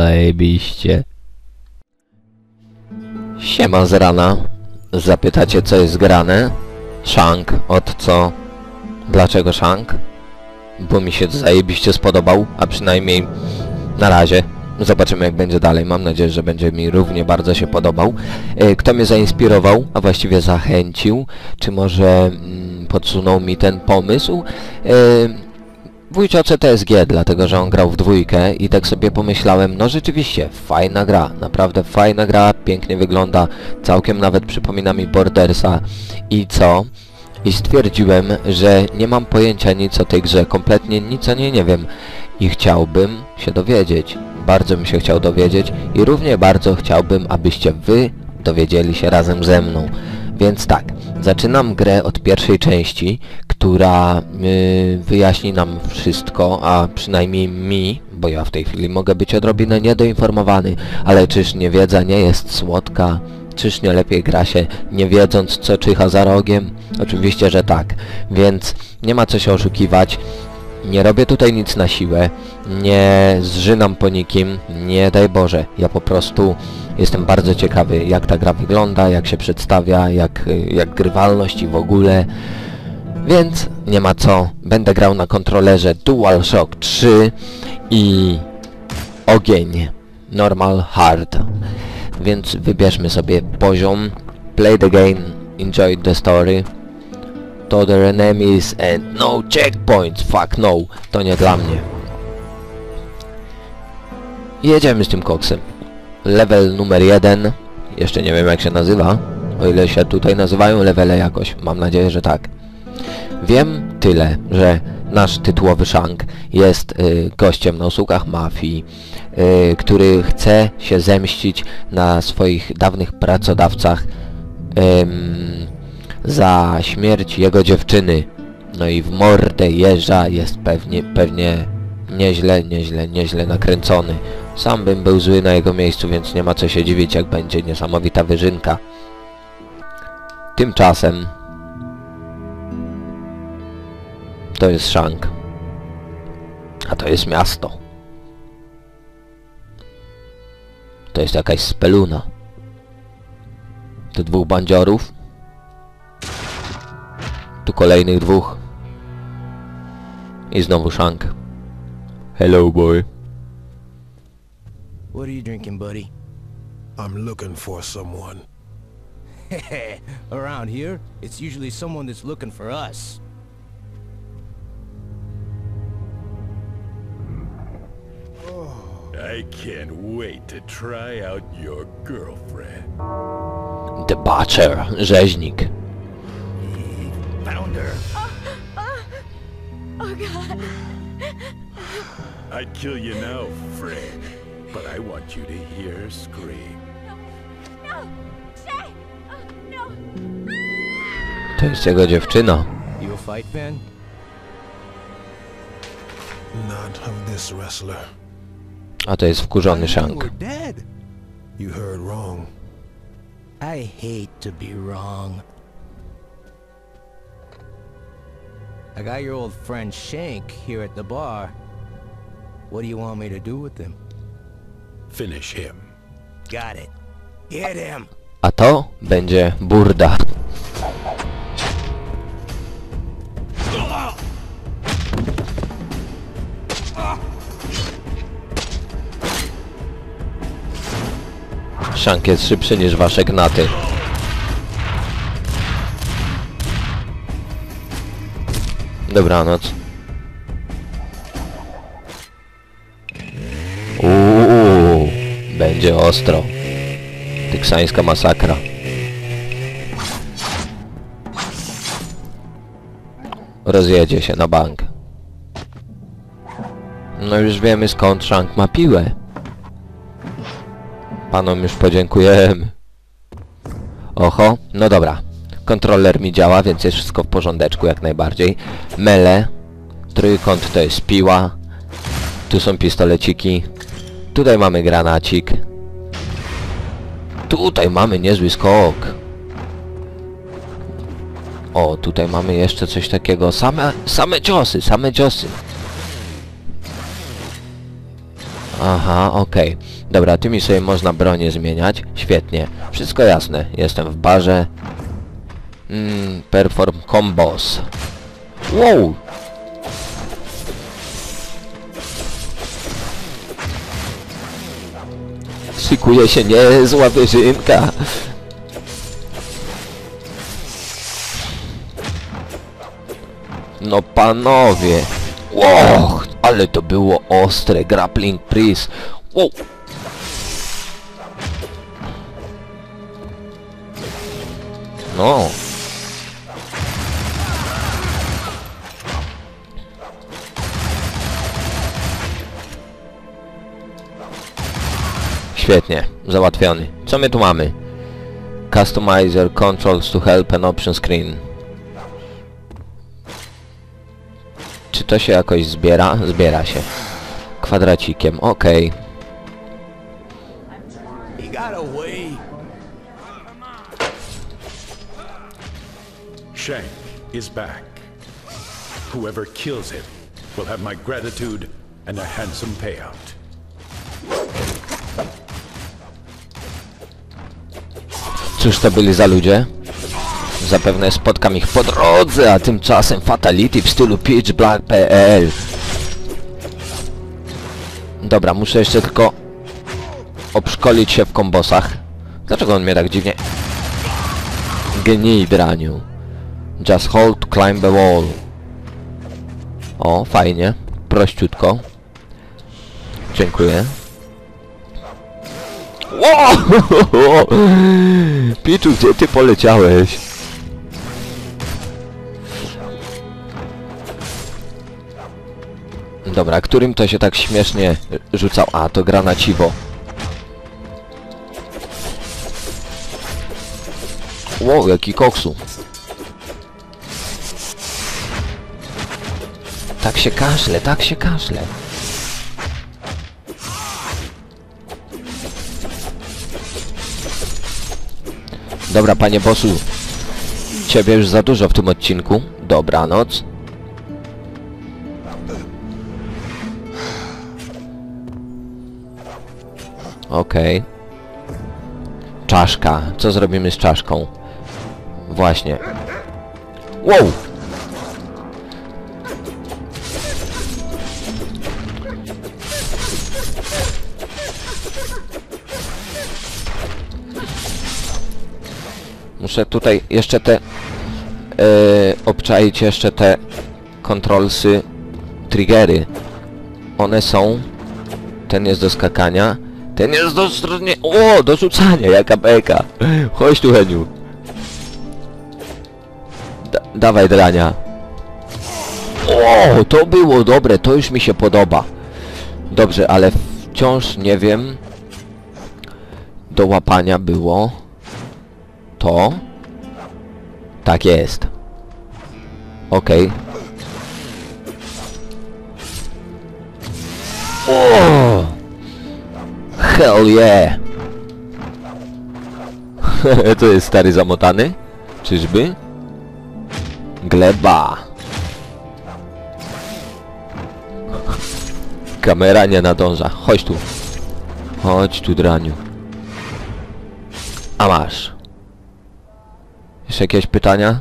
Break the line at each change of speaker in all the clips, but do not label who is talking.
zajebiście. Siema z rana. Zapytacie co jest grane? Shank. Od co? Dlaczego Shank? Bo mi się zajebiście spodobał, a przynajmniej na razie. Zobaczymy jak będzie dalej. Mam nadzieję, że będzie mi równie bardzo się podobał. E, Kto mnie zainspirował, a właściwie zachęcił, czy może mm, podsunął mi ten pomysł? E, Wójcio CTSG, dlatego że on grał w dwójkę i tak sobie pomyślałem, no rzeczywiście, fajna gra, naprawdę fajna gra, pięknie wygląda, całkiem nawet przypomina mi Bordersa i co? I stwierdziłem, że nie mam pojęcia nic o tej grze, kompletnie nic o niej nie wiem i chciałbym się dowiedzieć, bardzo bym się chciał dowiedzieć i równie bardzo chciałbym, abyście wy dowiedzieli się razem ze mną. Więc tak, zaczynam grę od pierwszej części, która yy, wyjaśni nam wszystko, a przynajmniej mi, bo ja w tej chwili mogę być odrobinę niedoinformowany, ale czyż niewiedza nie jest słodka? Czyż nie lepiej gra się nie wiedząc co czyha za rogiem? Oczywiście, że tak. Więc nie ma co się oszukiwać. Nie robię tutaj nic na siłę, nie zżynam po nikim, nie daj Boże. Ja po prostu jestem bardzo ciekawy jak ta gra wygląda, jak się przedstawia, jak, jak grywalność i w ogóle. Więc nie ma co, będę grał na kontrolerze DualShock 3 i ogień, normal, hard. Więc wybierzmy sobie poziom, play the game, enjoy the story. To the enemies and no checkpoints, fuck no, to nie dla mnie. Jedziemy z tym koksem. Level numer jeden, jeszcze nie wiem jak się nazywa, o ile się tutaj nazywają levele jakoś, mam nadzieję, że tak. Wiem tyle, że nasz tytułowy Shank jest y, gościem na usługach mafii, y, który chce się zemścić na swoich dawnych pracodawcach za śmierć jego dziewczyny. No i w mordę jeża jest pewnie, pewnie nieźle, nieźle, nieźle nakręcony. Sam bym był zły na jego miejscu, więc nie ma co się dziwić, jak będzie niesamowita wyżynka. Tymczasem to jest Shank. A to jest miasto. To jest jakaś speluna. Tu dwóch bandziorów. Tu kolejnych dwóch. I znowu Shank. Hello boy.
What are you drinking, buddy?
I'm looking for someone.
Around here, it's usually someone that's looking for us.
I can't wait to try out your girlfriend.
The Butcher. Rzeźnik.
Found her.
Oh, oh, oh god.
I'd kill you now, friend, but I want you to hear her scream.
No. Stay. Oh, no.
To jest jego dziewczyna.
You a fight fan?
Not of this wrestler.
A to jest wkurzony Shank.
You heard wrong.
I hate to be wrong. I got your old friend Shank here at the bar. What do you want me to do with him?
Finish him.
Got it. Get him!
A to będzie burda. Shank jest szybszy niż wasze gnaty. Dobranoc. Uuu, będzie ostro. Teksańska masakra. Rozjedzie się na bank. No już wiemy skąd Shank ma piłę. Panom już podziękujemy. Oho, no dobra. Kontroler mi działa, więc jest wszystko w porządeczku jak najbardziej. Mele. Trójkąt to jest piła. Tu są pistoleciki. Tutaj mamy granacik. Tutaj mamy niezły skok. O, tutaj mamy jeszcze coś takiego. Same, same ciosy, same ciosy. Aha, okej. Dobra, tymi sobie można bronię zmieniać. Świetnie. Wszystko jasne. Jestem w barze. Mm, perform combos. Wow! Szykuje się niezła wyżynka. No panowie. Łoch, ale to było ostre. Grappling Priest. Wow. No. Świetnie, załatwiony. Co my tu mamy? Customizer controls to help an option screen. To się jakoś zbiera? Zbiera się. Kwadracikiem, okej.
Shank is back. Whoever kills him will have my gratitude and a handsome payout.
Cóż to byli za ludzie? Zapewne spotkam ich po drodze, a tymczasem Fatality w stylu pitchblack.pl Dobra, muszę jeszcze tylko obszkolić się w kombosach. Dlaczego on mnie tak dziwnie... Gnij, draniu. Just hold climb the wall. O, fajnie. Prościutko. Dziękuję. Wow! Piczu, gdzie ty poleciałeś? Dobra, którym to się tak śmiesznie rzucał? A, to granaciwo. Wow, jaki koksu. Tak się kaszle, tak się kaszle. Dobra, panie bossu. Ciebie już za dużo w tym odcinku. Dobranoc. Okej. Czaszka. Co zrobimy z czaszką? Właśnie. Wow! Muszę tutaj jeszcze te... Yy, obczaić jeszcze te kontrolsy, triggery. One są... Ten jest do skakania. Ten jest do... str- O, do rzucania, jaka beka. Chodź tu, Heniu. Da dawaj, drania. O, to było dobre, to już mi się podoba. Dobrze, ale wciąż nie wiem... Do łapania było... To? Tak jest. Okej. O! Hell yeah! to jest stary zamotany? Czyżby? Gleba. Kamera nie nadąża. Chodź tu. Chodź tu, draniu. A masz. Jeszcze jakieś pytania?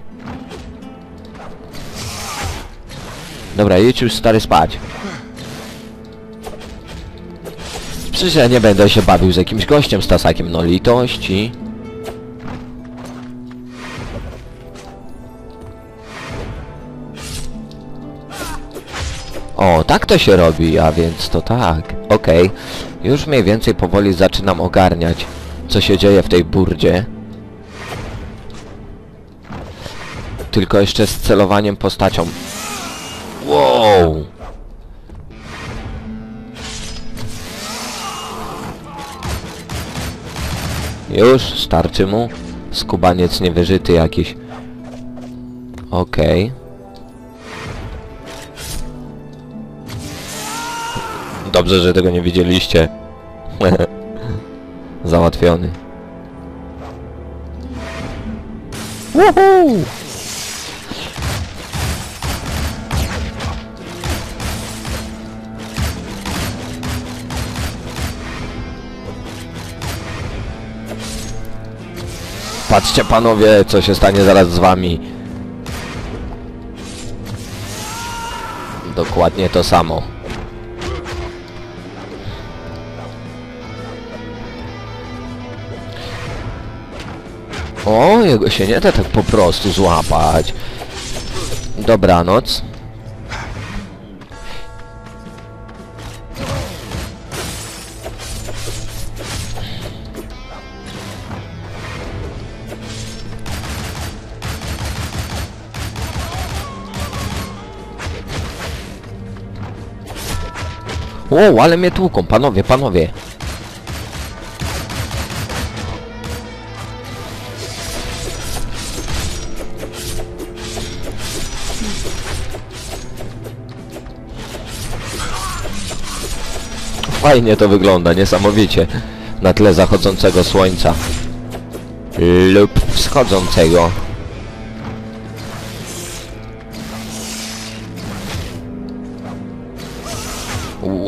Dobra, idź już stary spać. Przecież ja nie będę się bawił z jakimś gościem z tasakiem, no litości. O, tak to się robi, a więc to tak. Okej. Już mniej więcej powoli zaczynam ogarniać, co się dzieje w tej burdzie. Tylko jeszcze z celowaniem postacią. Wow! Już starczy mu. Skubaniec niewyżyty jakiś. Okej. Dobrze, że tego nie widzieliście. Załatwiony. Woohoo! Patrzcie panowie, co się stanie zaraz z wami. Dokładnie to samo. O, jego się nie da tak po prostu złapać. Dobranoc. O, ale mnie tłuką, panowie, panowie. Fajnie to wygląda, niesamowicie. Na tle zachodzącego słońca. Lub wschodzącego.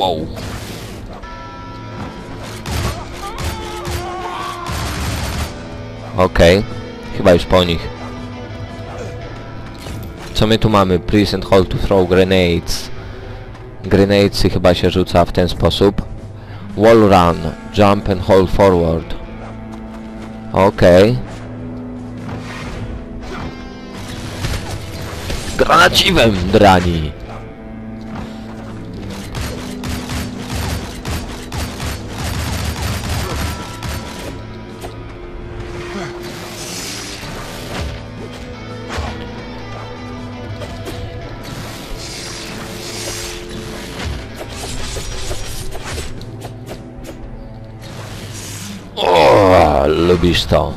Wow. Okej. Chyba już po nich. Co my tu mamy? Please and hold to throw grenades. Grenadesy chyba się rzuca w ten sposób. Wall run. Jump and hold forward. Okej. Granaciwem, drani! O, lubisz to.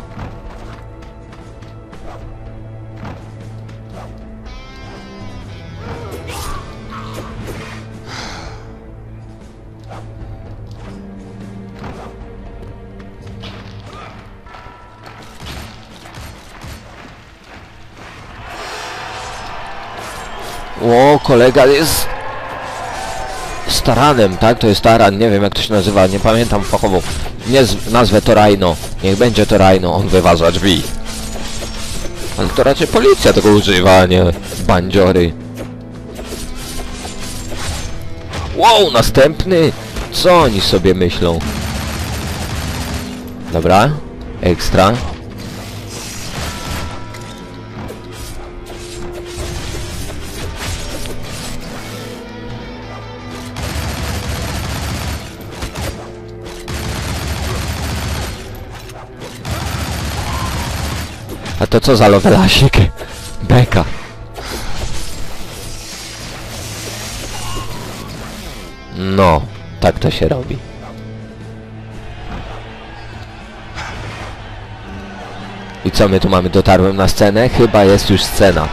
O, kolega jest staranem, tak? To jest taran, nie wiem jak to się nazywa, nie pamiętam fachowo. Nie nazwę to Rhino. Niech będzie to Rhino, on wyważa drzwi. Ale to raczej policja tego używa, nie bandziory. Wow, następny! Co oni sobie myślą? Dobra, ekstra. A to co za lowelasik? Beka. No, tak to się robi. I co my tu mamy? Dotarłem na scenę? Chyba jest już scena.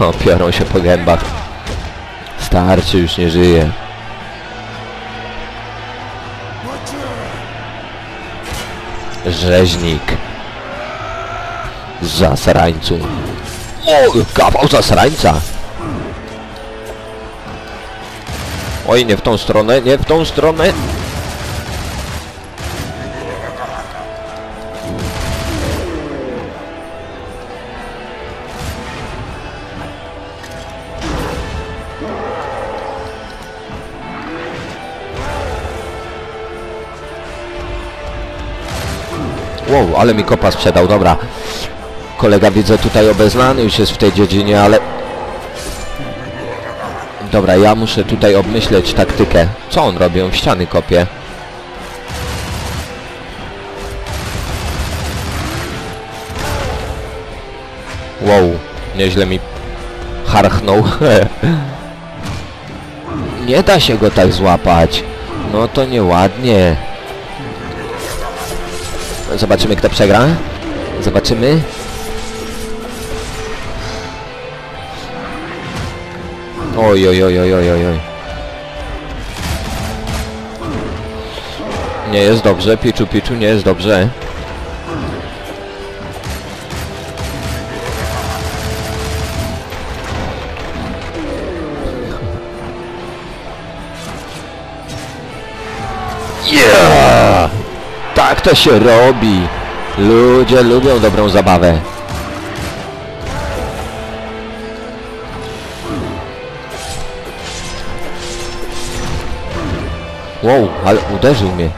O, piorą się po gębach. Starczy, już nie żyje. Rzeźnik. Zasrańcu. O, kawał zasrańca. Oj, nie w tą stronę, nie w tą stronę. Wow, ale mi kopa sprzedał, dobra. Kolega widzę tutaj obeznany już jest w tej dziedzinie, ale... Dobra, ja muszę tutaj obmyśleć taktykę. Co on robi? On w ściany kopie. Wow, nieźle mi harchnął. Nie da się go tak złapać. No to nieładnie. Zobaczymy kto przegra. Zobaczymy. Oj, oj, oj, oj, oj, oj. Nie jest dobrze, Piczu, Piczu, nie jest dobrze. Yeah! Tak to się robi. Ludzie lubią dobrą zabawę. Wow, ale uderzył mnie.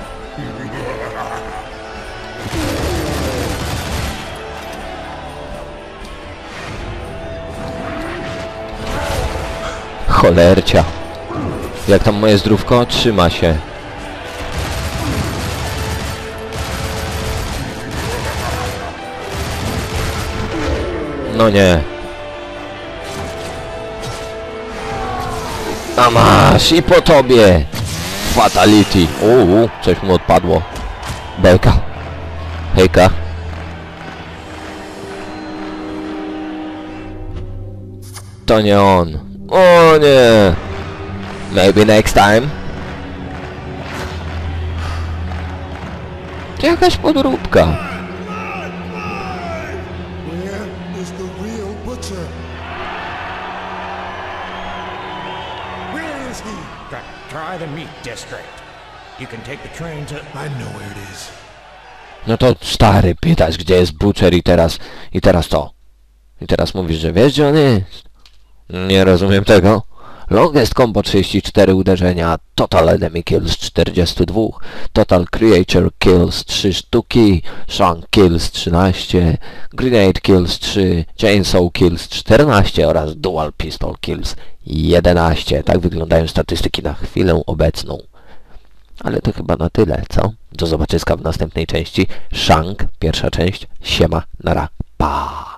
Cholercia. Jak tam moje zdrówko? Trzyma się. No nie. A masz i po tobie. Fatality. Uuu, coś mu odpadło. Belka. Hejka. To nie on. O nie. Maybe next time. Jakaś podróbka.
District. You can take the train to...
I know where it is.
No to stary, pytasz gdzie jest Butcher i teraz, i teraz to. I teraz mówisz, że wiesz gdzie on jest? Nie rozumiem tego. Longest combo 34 uderzenia, Total Enemy Kills 42, Total Creature Kills 3 sztuki, Shank Kills 13, Grenade Kills 3, Chainsaw Kills 14 oraz Dual Pistol Kills 11. Tak wyglądają statystyki na chwilę obecną. Ale to chyba na tyle, co? Do zobaczyska w następnej części. Shank, pierwsza część. Siema, nara, pa!